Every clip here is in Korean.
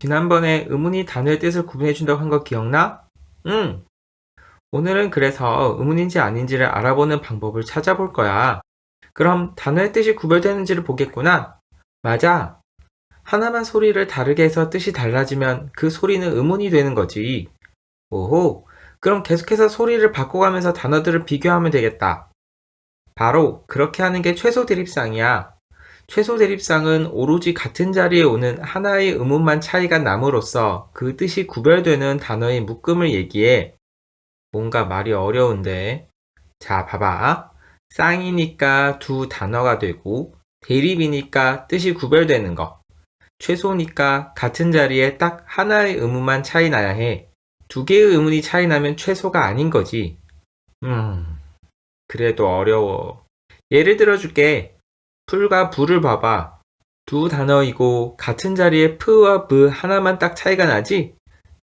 지난번에 의문이 단어의 뜻을 구분해준다고 한 거 기억나? 응. 오늘은 그래서 의문인지 아닌지를 알아보는 방법을 찾아볼 거야. 그럼 단어의 뜻이 구별되는지를 보겠구나. 맞아. 하나만 소리를 다르게 해서 뜻이 달라지면 그 소리는 의문이 되는 거지. 오호. 그럼 계속해서 소리를 바꿔가면서 단어들을 비교하면 되겠다. 바로 그렇게 하는 게 최소 대립상이야. 최소 대립상은 오로지 같은 자리에 오는 하나의 의문만 차이가 남으로써 그 뜻이 구별되는 단어의 묶음을 얘기해. 뭔가 말이 어려운데. 자, 봐봐. 쌍이니까 두 단어가 되고, 대립이니까 뜻이 구별되는 거. 최소니까 같은 자리에 딱 하나의 의문만 차이 나야 해. 두 개의 의문이 차이 나면 최소가 아닌 거지. 음, 그래도 어려워. 예를 들어 줄게. 풀과 부를 봐봐. 두 단어이고 같은 자리에 프와 브 하나만 딱 차이가 나지?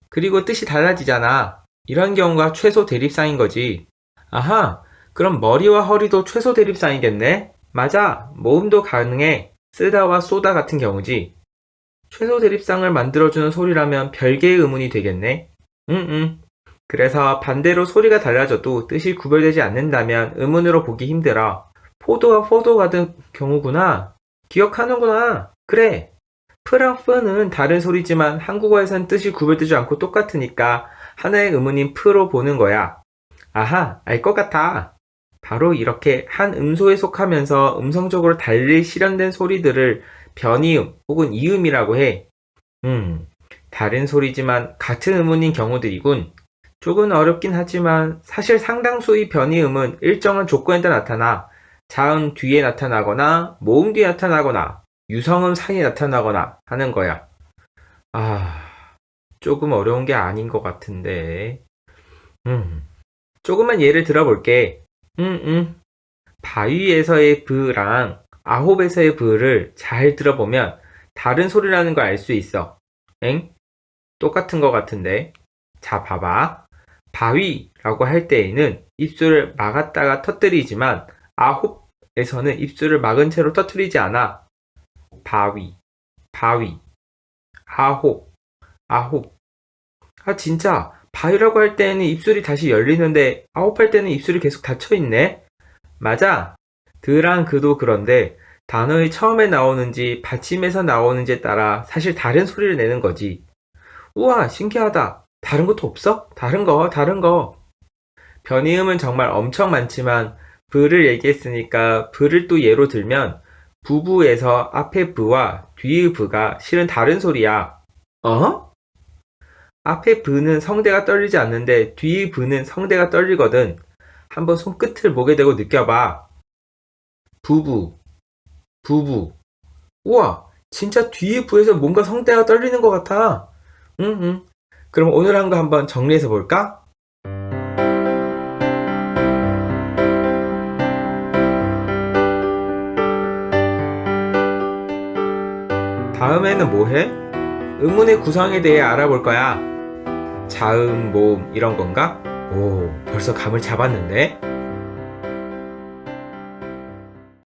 그리고 뜻이 달라지잖아. 이런 경우가 최소 대립상인 거지. 아하, 그럼 머리와 허리도 최소 대립상이겠네? 맞아, 모음도 가능해. 쓰다와 쏘다 같은 경우지. 최소 대립상을 만들어주는 소리라면 별개의 의문이 되겠네? 응, 응. 그래서 반대로 소리가 달라져도 뜻이 구별되지 않는다면 의문으로 보기 힘들어. 포도와 포도 같은 경우구나. 기억하는구나. 그래. 프랑 프는 다른 소리지만 한국어에선 뜻이 구별되지 않고 똑같으니까 하나의 의문인 프로 보는 거야. 아하, 알 것 같아. 바로 이렇게 한 음소에 속하면서 음성적으로 달리 실현된 소리들을 변이음 혹은 이음이라고 해. 음, 다른 소리지만 같은 음운인 경우들이군. 조금 어렵긴 하지만 사실 상당수의 변이음은 일정한 조건에 따라 나타나 자음 뒤에 나타나거나 모음 뒤에 나타나거나 유성음 사이에 나타나거나 하는 거야. 아, 조금 어려운 게 아닌 것 같은데. 음, 조금만 예를 들어볼게. 음, 음. 바위에서의 브랑 아홉에서의 브를 잘 들어보면 다른 소리라는 걸 알 수 있어. 엥? 똑같은 것 같은데. 자, 봐봐. 바위라고 할 때에는 입술을 막았다가 터뜨리지만 아홉에서는 입술을 막은 채로 터뜨리지 않아. 바위, 바위, 아홉, 아홉. 아, 진짜. 바위라고 할 때에는 입술이 다시 열리는데 아홉 할 때는 입술이 계속 닫혀 있네. 맞아. 드랑 그도 그런데 단어의 처음에 나오는지 받침에서 나오는지에 따라 사실 다른 소리를 내는 거지. 우와, 신기하다. 다른 것도 없어? 다른 거, 다른 거. 변이음은 정말 엄청 많지만 브를 얘기했으니까 브를 또 예로 들면 부부에서 앞에 브와 뒤의 브가 실은 다른 소리야. 어? 앞에 브는 성대가 떨리지 않는데 뒤의 브는 성대가 떨리거든. 한번 손끝을 목에 대고 느껴봐. 부부, 부부. 우와, 진짜 뒤에 부에서 뭔가 성대가 떨리는 것 같아. 응, 응. 그럼 오늘 한 거 한번 정리해서 볼까? 다음에는 뭐 해? 의문의 구성에 대해 알아볼 거야. 자음, 모음, 이런 건가? 오, 벌써 감을 잡았는데?